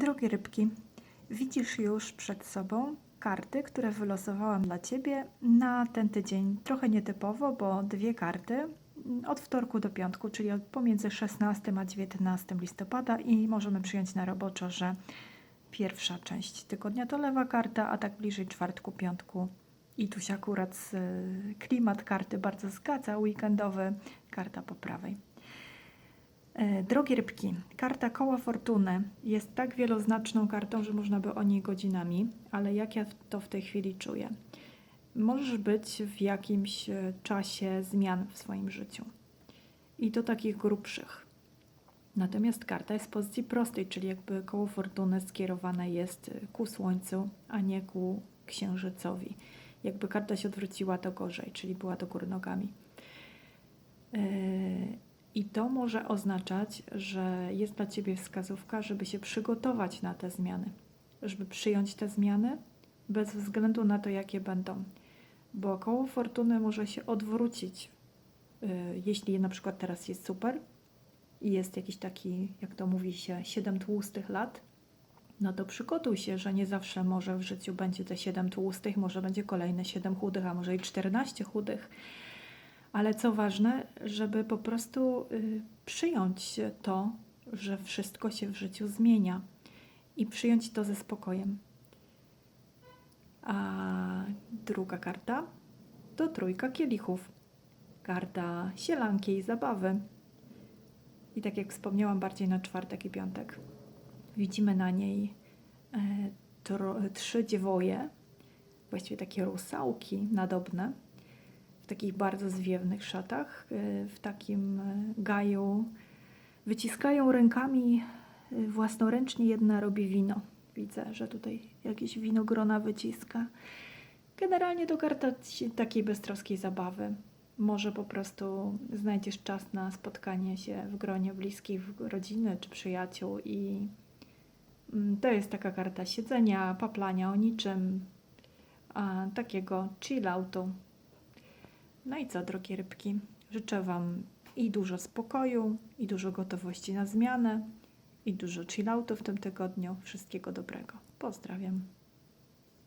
Drogie rybki, widzisz już przed sobą karty, które wylosowałam dla Ciebie na ten tydzień. Trochę nietypowo, bo dwie karty mm, od wtorku do piątku, czyli pomiędzy 16 a 19 listopada i możemy przyjąć na roboczo, że pierwsza część tygodnia to lewa karta, a tak bliżej czwartku, piątku i tu się akurat y, klimat karty bardzo zgadza, weekendowy, karta po prawej. E, Drogie rybki, karta koła fortuny jest tak wieloznaczną kartą, że można by o niej godzinami, ale jak ja to w tej chwili czuję? Możesz być w jakimś e, czasie zmian w swoim życiu i to takich grubszych. Natomiast karta jest w pozycji prostej, czyli jakby koło fortuny skierowane jest e, ku słońcu, a nie ku księżycowi. Jakby karta się odwróciła, to gorzej, czyli była do góry nogami. Yy, I to może oznaczać, że jest dla Ciebie wskazówka, żeby się przygotować na te zmiany, żeby przyjąć te zmiany bez względu na to, jakie będą. Bo koło fortuny może się odwrócić, yy, jeśli na przykład teraz jest super i jest jakiś taki, jak to mówi się, 7 tłustych lat, no to przygotuj się, że nie zawsze może w życiu będzie te 7 tłustych, może będzie kolejne 7 chudych, a może i 14 chudych. Ale co ważne, żeby po prostu y, przyjąć to, że wszystko się w życiu zmienia i przyjąć to ze spokojem. A druga karta to trójka kielichów. Karta sielanki i zabawy. I tak jak wspomniałam, bardziej na czwartek i piątek. Widzimy na niej e, trzy dziewoje, właściwie takie rusałki nadobne, takich bardzo zwiewnych szatach, e, w takim e, gaju. Wyciskają rękami e, własnoręcznie, jedna robi wino. Widzę, że tutaj jakieś winogrona wyciska. Generalnie to karta takiej beztroskiej zabawy. Może po prostu znajdziesz czas na spotkanie się w gronie bliskich, w rodziny czy przyjaciół i mm, to jest taka karta siedzenia, paplania o niczym, takiego chill-outu. No i co, drogie rybki? Życzę Wam i dużo spokoju, i dużo gotowości na zmianę, i dużo chill-outu w tym tygodniu. Wszystkiego dobrego. Pozdrawiam.